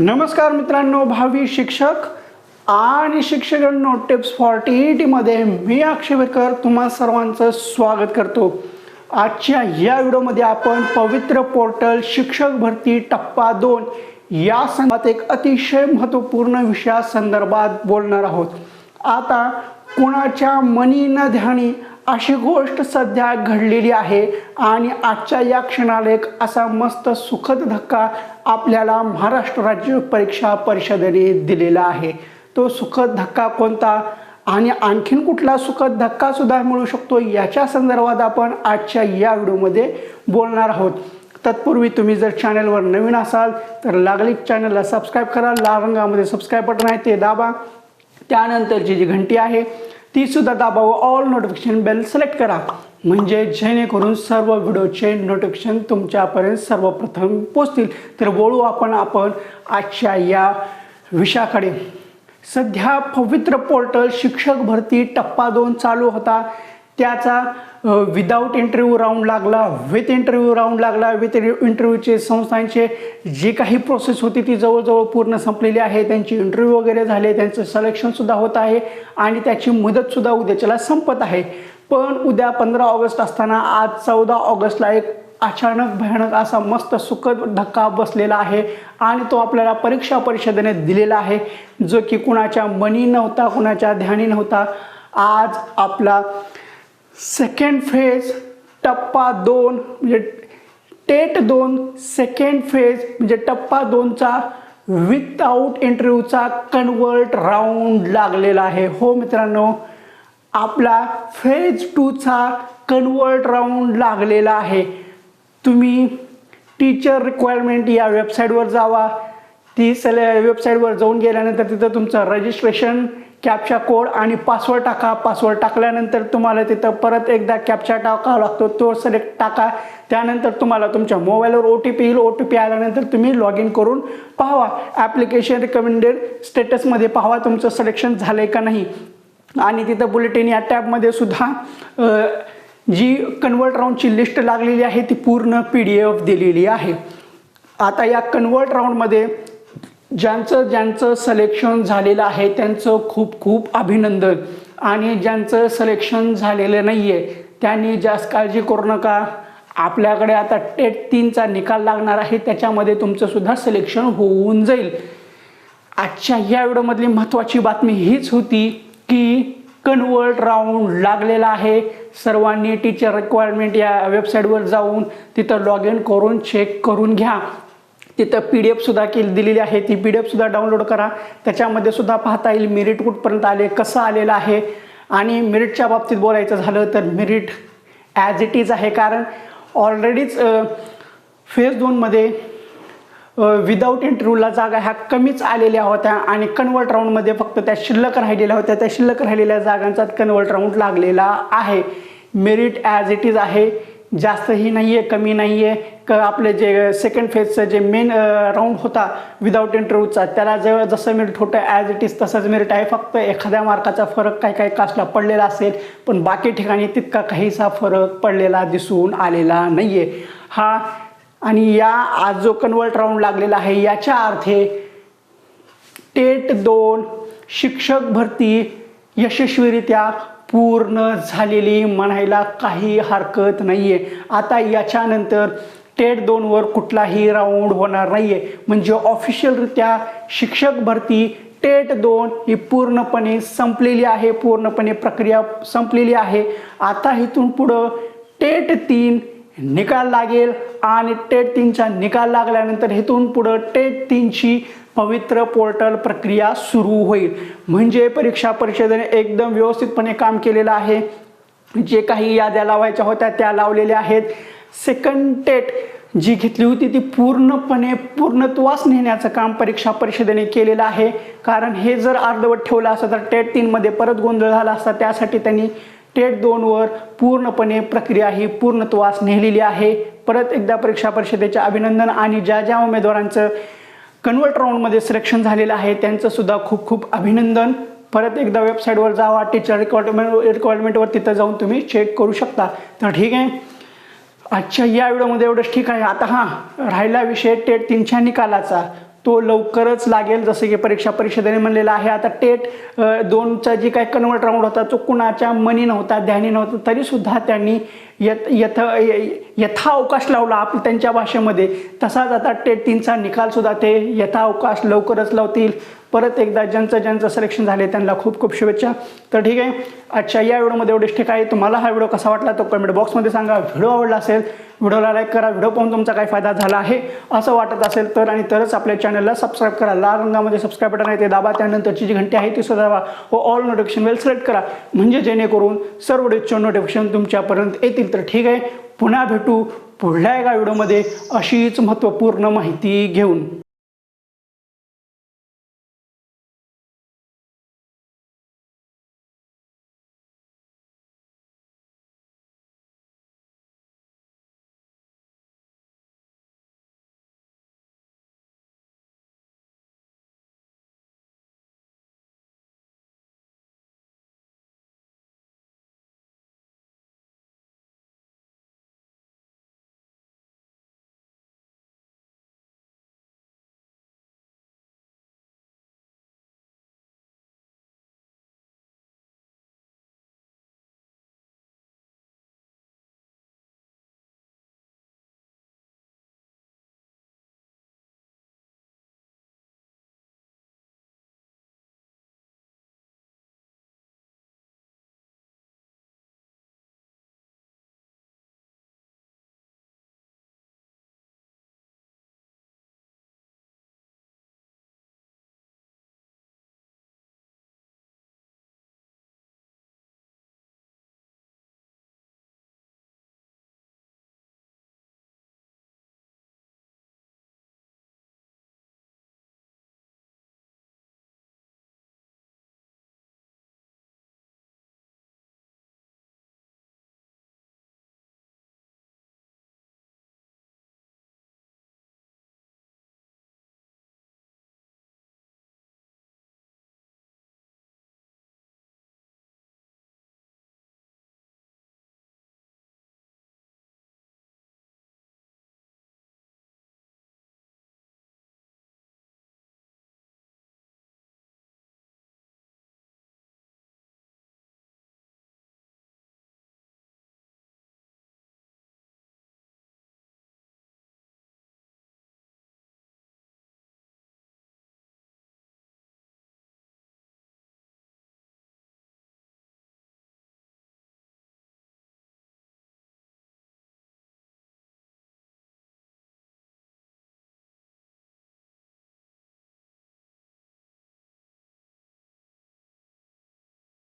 नमस्कार मित्रांनो भावी शिक्षक आणि शिक्षकांनो टिप्स फॉर्टी मध्ये मी अक्षयकर तुम्हा सर्वांचं स्वागत करतो. आजच्या या व्हिडिओमध्ये आपण पवित्र पोर्टल शिक्षक भरती टप्पा दोन या संदर्भात एक अतिशय महत्त्वपूर्ण विषयासंदर्भात बोलणार आहोत. आता कुणाच्या मनी न ध्यानी अशी गोष्ट सध्या घडलेली आहे आणि आजच्या या क्षणाला एक असा मस्त सुखद धक्का आपल्याला महाराष्ट्र राज्य परीक्षा परिषदेने दिलेला आहे. तो सुखद धक्का कोणता? आणि आणखीन कुठला सुखद धक्का सुद्धा मिळू शकतो? याच्या संदर्भात आपण आजच्या या व्हिडिओमध्ये बोलणार आहोत. तत्पूर्वी तुम्ही जर चॅनलवर नवीन असाल तर लागली चॅनलला सबस्क्राईब करा. लाल रंगामध्ये सबस्क्राईब बटन आहे ते दाबा. त्यानंतरची जी घंटी आहे तीसुद्धा दाबावं. ऑल नोटिफिकेशन बेल सिलेक्ट करा. म्हणजे जेणेकरून सर्व व्हिडिओचे नोटिफिकेशन तुमच्यापर्यंत सर्वप्रथम पोचतील. तर बोलू आपण आपण आजच्या या विषयाकडे. सध्या पवित्र पोर्टल शिक्षक भरती टप्पा दोन चालू होता. त्याचा विदाऊट इंटरव्ह्यू राऊंड लागला विथ इंटरव्ह्यू राऊंड लागला विथ इंटरव्ह्यूचे संस्थांचे जी काही प्रोसेस होती ती जवळजवळ पूर्ण संपलेली आहे. त्यांची इंटरव्ह्यू वगैरे झाले त्यांचं सलेक्शनसुद्धा होत आहे आणि त्याची मुदतसुद्धा उद्याच्याला संपत आहे. पण उद्या पंधरा ऑगस्ट असताना आज चौदा ऑगस्टला एक अचानक भयानक असा मस्त सुखद धक्का बसलेला आहे आणि तो आपल्याला परीक्षा परिषदेने दिलेला आहे. जो की कुणाच्या मनी नव्हता कुणाच्या ध्यानी नव्हता. आज आपला सेकंड फेज टप्पा दोन म्हणजे टेट दोन सेकंड फेज म्हणजे टप्पा दोनचा विथआउट इंटरव्ह्यूचा कन्वर्ट राऊंड लागलेला आहे. हो मित्रांनो आपला फेज टूचा कन्वर्ट राऊंड लागलेला आहे. तुम्ही टीचर रिक्वायरमेंट या वेबसाईटवर जावा. ती सले वेबसाईटवर जाऊन गेल्यानंतर तिथं तुमचं रजिस्ट्रेशन कॅपचा कोड आणि पासवर्ड टाका. पासवर्ड टाकल्यानंतर तुम्हाला तिथं परत एकदा कॅपचा टाकावा लागतो. तो सिलेक्ट टाका. त्यानंतर तुम्हाला तुमच्या मोबाईलवर ओ टी पी येईल. ओ टी पी आल्यानंतर तुम्ही लॉग इन करून पाहावा. ॲप्लिकेशन रिकमेंडेड स्टेटसमध्ये पाहावा. तुमचं सिलेक्शन झालं आहे का नाही. आणि तिथं बुलेटिन या टॅबमध्ये सुद्धा जी कन्वर्ट राऊंडची लिस्ट लागलेली आहे ती पूर्ण पी डी एफ दिलेली आहे. आता या कन्वर्ट राऊंडमध्ये ज्यांचं ज्यांचं सिलेक्शन झालेलं आहे त्यांचं खूप खूप अभिनंदन. आणि ज्यांचं सिलेक्शन झालेलं नाही आहे त्यांनी जास्त काळजी करू नका. आपल्याकडे आता टेट तीनचा निकाल लागणार आहे त्याच्यामध्ये तुमचंसुद्धा सिलेक्शन होऊन जाईल. आजच्या या व्हिडिओमधली महत्त्वाची बातमी हीच होती की कन्वर्ट राऊंड लागलेला आहे. सर्वांनी टीचर रिक्वायरमेंट या वेबसाईटवर जाऊन तिथं लॉग इन करून चेक करून घ्या. तिथं पी डी एफसुद्धा केली दिलेली आहे. ती पी डी एफसुद्धा डाउनलोड करा. त्याच्यामध्ये सुद्धा पाहता येईल मेरिट कुठपर्यंत आले कसं आलेलं आहे. आणि मेरिटच्या बाबतीत बोलायचं झालं तर मेरिट ॲज इट इज आहे. कारण ऑलरेडीच फेज दोनमध्ये विदाऊट इंटरव्ह्यूला जागा ह्या कमीच आलेल्या होत्या. आणि कन्वर्ट राऊंडमध्ये फक्त त्या शिल्लक राहिलेल्या होत्या. त्या शिल्लक राहिलेल्या जागांचा कन्वर्ट राऊंड लागलेला आहे. मेरिट ॲज इट इज आहे. जास्तही नाही आहे कमी नाही आहे क आपले जे सेकंड फेजचं जे मेन राऊंड होता विदाऊट इंटरव्ह्यूचा त्याला जवळ जसं मेरिट होतं ॲज इट इज तसंच मेरिट आहे फक्त एखाद्या मार्काचा फरक काही काही कास्टला पडलेला असेल पण बाकी ठिकाणी तितका काहीसा फरक पडलेला दिसून आलेला नाही आहे हा आणि या आज जो कन्वर्ट राऊंड लागलेला आहे याच्या अर्थे टेट दोन शिक्षक भरती यशस्वीरित्या पूर्ण झालेली म्हणायला काही हरकत नाही आहे आता याच्यानंतर टेट दोनवर कुठलाही राऊंड होणार नाही आहे म्हणजे ऑफिशियलरित्या शिक्षक भरती टेट दोन ही पूर्णपणे संपलेली आहे पूर्णपणे प्रक्रिया संपलेली आहे. आता इथून पुढं टेट तीन निकाल लागेल आणि टेट तीनचा निकाल लागल्यानंतर इथून पुढं टेट तीनची पवित्र पोर्टल प्रक्रिया सुरू होईल. म्हणजे परीक्षा परिषदेने एकदम व्यवस्थितपणे काम केलेलं आहे. जे काही याद्या लावायच्या होत्या त्या लावलेल्या आहेत. सेकंड टेट जी घेतली होती ती पूर्णपणे पूर्णत्वास नेण्याचं काम परीक्षा परिषदेने केलेलं आहे. कारण हे जर अर्धवट ठेवलं असतं तर टेट तीनमध्ये परत गोंधळ झाला असता. त्यासाठी त्यांनी टेट दोनवर पूर्णपणे प्रक्रिया ही पूर्णत्वास नेलेली आहे. परत एकदा परीक्षा परिषदेचे अभिनंदन आणि ज्या ज्या उमेदवारांचं कन्वर्ट राऊंडमध्ये सिलेक्शन झालेलं आहे. त्यांचं सुद्धा खूप खूप अभिनंदन. परत एकदा वेबसाईटवर जावा टीचर रिक्वायरमेंट रिक्वायरमेंटवर तिथं जाऊन तुम्ही चेक करू शकता. तर ठीक आहे. आजच्या या व्हिडिओमध्ये एवढंच ठीक आहे. आता हां राहिला विषय टेट तीनच्या निकालाचा तो लवकरच लागेल जसं की परीक्षा परिषदेने म्हणलेलं आहे. आता टेट दोनचा जी काही कन्वर्ट राऊंड होता तो कुणाच्या मनी नव्हता ध्यानी नव्हता तरीसुद्धा त्यांनी यथ यथ यथावकाश लावला आप त्यांच्या भाषेमध्ये. तसाच आता टेट तीनचा निकालसुद्धा ते यथावकाश लवकरच लावतील. परत एकदा ज्यांचं ज्यांचं सिलेक्शन झाले त्यांना खूप खूप शुभेच्छा. तर ठीक आहे. अच्छा या व्हिडिओमध्ये एवढेच ठीक आहे. तुम्हाला हा व्हिडिओ कसा वाटला तो कमेंट बॉक्समध्ये सांगा. व्हिडिओ आवडला असेल व्हिडिओला लाईक करा. व्हिडिओ पाहून तुमचा काय फायदा झाला आहे असं वाटत असेल तर आणि तरच आपल्या चॅनलला सबस्क्राईब करा. लाल रंगामध्ये सबस्क्राईब बटन आहे ते दाबा. त्यानंतरची जी घंटी आहे ती सुद्धा दाबा. व ऑल नोटिफिकेशन वेल सिलेक्ट करा. म्हणजे जेणेकरून सर्व व्हिडिओचे नोटिफिकेशन तुमच्यापर्यंत येतील. तर ठीक आहे. पुन्हा भेटू पुढल्या एका व्हिडिओमध्ये. अशीच महत्त्वपूर्ण माहिती घेऊन.